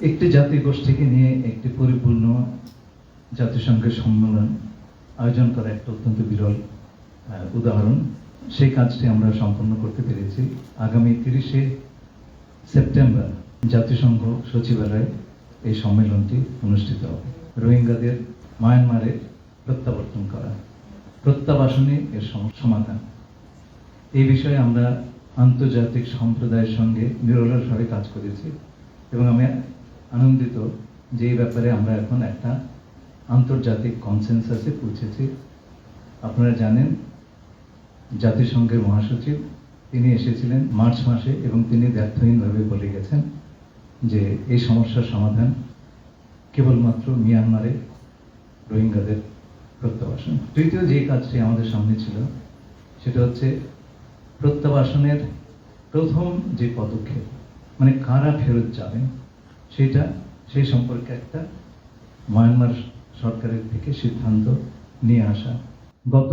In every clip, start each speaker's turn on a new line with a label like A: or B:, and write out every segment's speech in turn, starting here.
A: একটি জাতি গোষ্ঠীকে নিয়ে একটি পরিপূর্ণ জাতিসংঘের সম্মেলন, আয়োজন করা একটা অত্যন্ত বিরল উদাহরণ। সেই কাজটি আমরা সম্পন্ন করতে পেরেছি আগামী তিরিশে সেপ্টেম্বর। জাতিসংঘ সচিবালয়ে এই সম্মেলনটি অনুষ্ঠিত হবে। রোহিঙ্গাদের মায়ানমারে প্রত্যাবর্তন করা, প্রত্যাবাসনে এর সম- সমাধান। এই বিষয়ে আমরা আন্তর্জাতিক সম্প্রদায়ের সঙ্গে নিরলসভাবে কাজ করেছি এবং আমি আনন্দিত যে ব্যাপারে আমরা এখন একটা আন্তর্জাতিক কনসেনসাসে পৌঁছেছি। আপনারা জানেন, জাতিসংঘের মহাসচিব, তিনি এসেছিলেন মার্চ মাসে এবং তিনি ব্যর্থহীনভাবে বলে গেছেন যে এই সমস্যার সমাধান কেবলমাত্র মিয়ানমারে রোহিঙ্গাদের প্রত্যাবাসন। তৃতীয় যে কাজটি আমাদের সামনে ছিল, সেটা হচ্ছে প্রত্যাবাসনের প্রথম যে পদক্ষেপ মানে কারা ফেরত যাবেন সেটা, সেই সম্পর্কে একটা মায়ানমার সরকারের থেকে সিদ্ধান্ত নিয়ে আসা। গত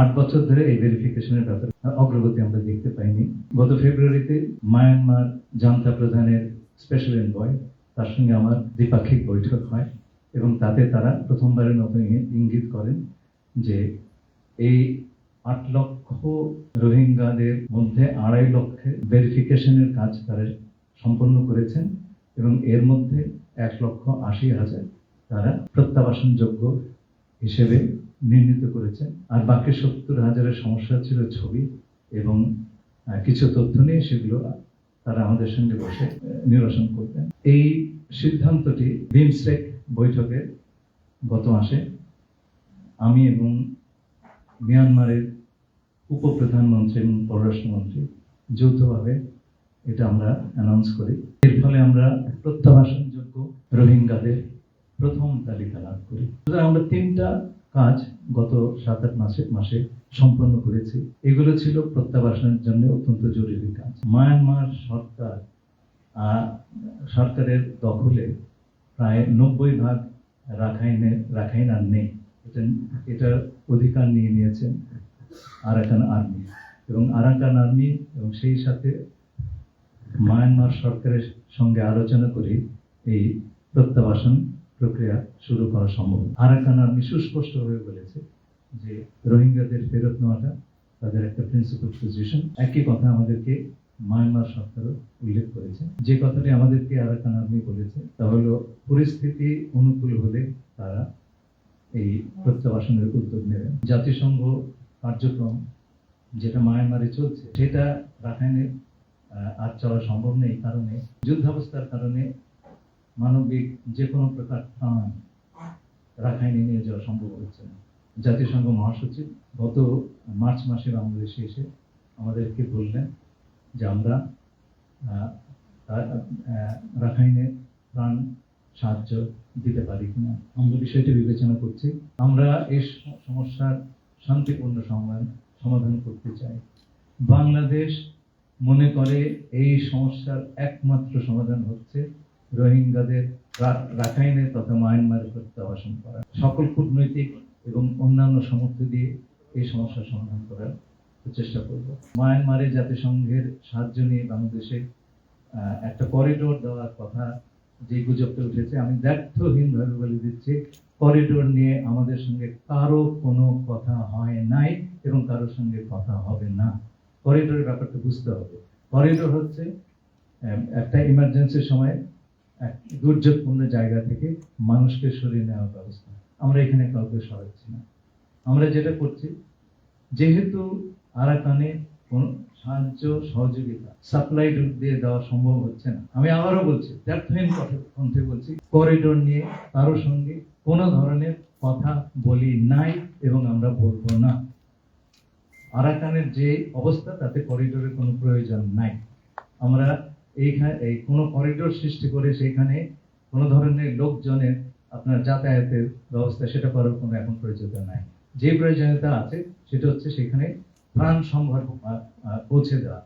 A: আট বছর ধরে এই ভেরিফিকেশনের ব্যাপারে অগ্রগতি আমরা দেখতে পাইনি। গত ফেব্রুয়ারিতে মায়ানমার জান্তা প্রধানের স্পেশাল এনভয় তার সঙ্গে আমার দ্বিপাক্ষিক বৈঠক হয় এবং তাতে তারা প্রথমবারের মতো ইঙ্গিত করেন যে এই আট লক্ষ রোহিঙ্গাদের মধ্যে আড়াই লক্ষের ভেরিফিকেশনের কাজ তারা সম্পন্ন করেছেন। এবং এর মধ্যে এক লক্ষ আশি হাজার তারা প্রত্যাবাসনযোগ্য হিসেবে নির্ণীত করেছেন। আর বাকি সত্তর হাজারের সমস্যা ছিল ছবি এবং কিছু তথ্য নিয়ে সেগুলো তারা আমাদের সঙ্গে বসে নিরসন করতেন। এই সিদ্ধান্তটি বিমস্টেক বৈঠকে গত মাসে আমি এবং মিয়ানমারের উপপ্রধানমন্ত্রী এবং পররাষ্ট্রমন্ত্রী যৌথভাবে এটা আমরা অ্যানাউন্স করি। এর ফলে আমরা প্রত্যাবাসনযোগ্য রোহিঙ্গাদের প্রথম তালিকা লাভ করি। সুতরাং আমরা তিনটা কাজ গত সাত আট মাসে মাসে সম্পন্ন করেছি। এগুলো ছিল প্রত্যাবাসনের জন্য অত্যন্ত জরুরি কাজ। মায়ানমার সরকার সরকারের দখলে প্রায় নব্বই ভাগ রাখাইনে, রাখাইন আর নেই। এটা এটার অধিকার নিয়ে নিয়েছেন আরাকান আর্মি। এবং আরাকান আর্মি এবং সেই সাথে মায়ানমার সরকারের সঙ্গে আলোচনা করে এই প্রত্যাবাসন প্রক্রিয়া শুরু করা সম্ভব। আরাকান আর্মি সুস্পষ্টভাবে বলেছে যে রোহিঙ্গাদের ফেরত নেওয়াটা তাদের একটা প্রিন্সিপাল পজিশন একই কথা আমাদেরকে মায়ানমার সরকারও উল্লেখ করেছে। যে কথাটি আমাদেরকে আরাকান আর্মি বলেছে তা হলো পরিস্থিতি অনুকূল হলে তারা এই প্রত্যাবাসনের উদ্যোগ নেবেন জাতিসংঘ কার্যক্রম যেটা মায়ানমারে চলছে সেটা রাখাইনে আহ, আর চলা সম্ভব নেই এই কারণে, যুদ্ধাবস্থার কারণে মানবিক যে কোনো প্রকার ত্রাণ রাখাইনে নিয়ে যাওয়া সম্ভব হচ্ছে না। জাতিসংঘ মহাসচিব গত মার্চ মাসে বাংলাদেশে এসে আমাদেরকে বললেন যে আমরা রাখাইনে প্রাণ সাহায্য দিতে পারি কিনা। আমরা বিষয়টি বিবেচনা করছি। আমরা এই সমস্যার শান্তিপূর্ণ সমাধান সমাধান করতে চাই। বাংলাদেশ মনে করে এই সমস্যার একমাত্র সমাধান হচ্ছে রোহিঙ্গাদের রাখাইনে তথা মায়ানমারে প্রত্যাবাসন করা। সকল কূটনৈতিক এবং অন্যান্য সমর্থ দিয়ে এই সমস্যার সমাধান করার চেষ্টা করব। মায়ানমারে জাতিসংঘের সাহায্য নিয়ে বাংলাদেশে একটা করিডোর দেওয়ার কথা যে গুজবটা উঠেছে, আমি ব্যর্থহীনভাবে বলে দিচ্ছি করিডোর নিয়ে আমাদের সঙ্গে কারও কোনো কথা হয় নাই এবং কারোর সঙ্গে কথা হবে না। করিডোরের ব্যাপারটা বুঝতে হবে। করিডোর হচ্ছে একটা ইমার্জেন্সির সময় দুর্যোগপূর্ণ জায়গা থেকে মানুষকে সরিয়ে নেওয়ার ব্যবস্থা। আমরা এখানে কাউকে সরাচ্ছি না। আমরা যেটা করছি, যেহেতু আরাকানে কোনো সাহায্য সহযোগিতা সাপ্লাই রুট দিয়ে দেওয়া সম্ভব হচ্ছে না, আমি আবারও বলছি ব্যর্থহীন কণ্ঠে বলছি করিডোর নিয়ে কারোর সঙ্গে কোনো ধরনের কথা বলি নাই এবং আমরা বলব না। আরাকানের যে অবস্থা তাতে করিডোরের কোনো প্রয়োজন নাই। আমরা এইখানে এই কোনো করিডোর সৃষ্টি করে সেখানে কোনো ধরনের লোকজনের আপনার যাতায়াতের ব্যবস্থা সেটা করার কোনো এখন প্রয়োজনীয়তা নাই। যে প্রয়োজনীয়তা আছে সেটা হচ্ছে সেখানে প্রাণ আহ, পৌঁছে দেওয়া।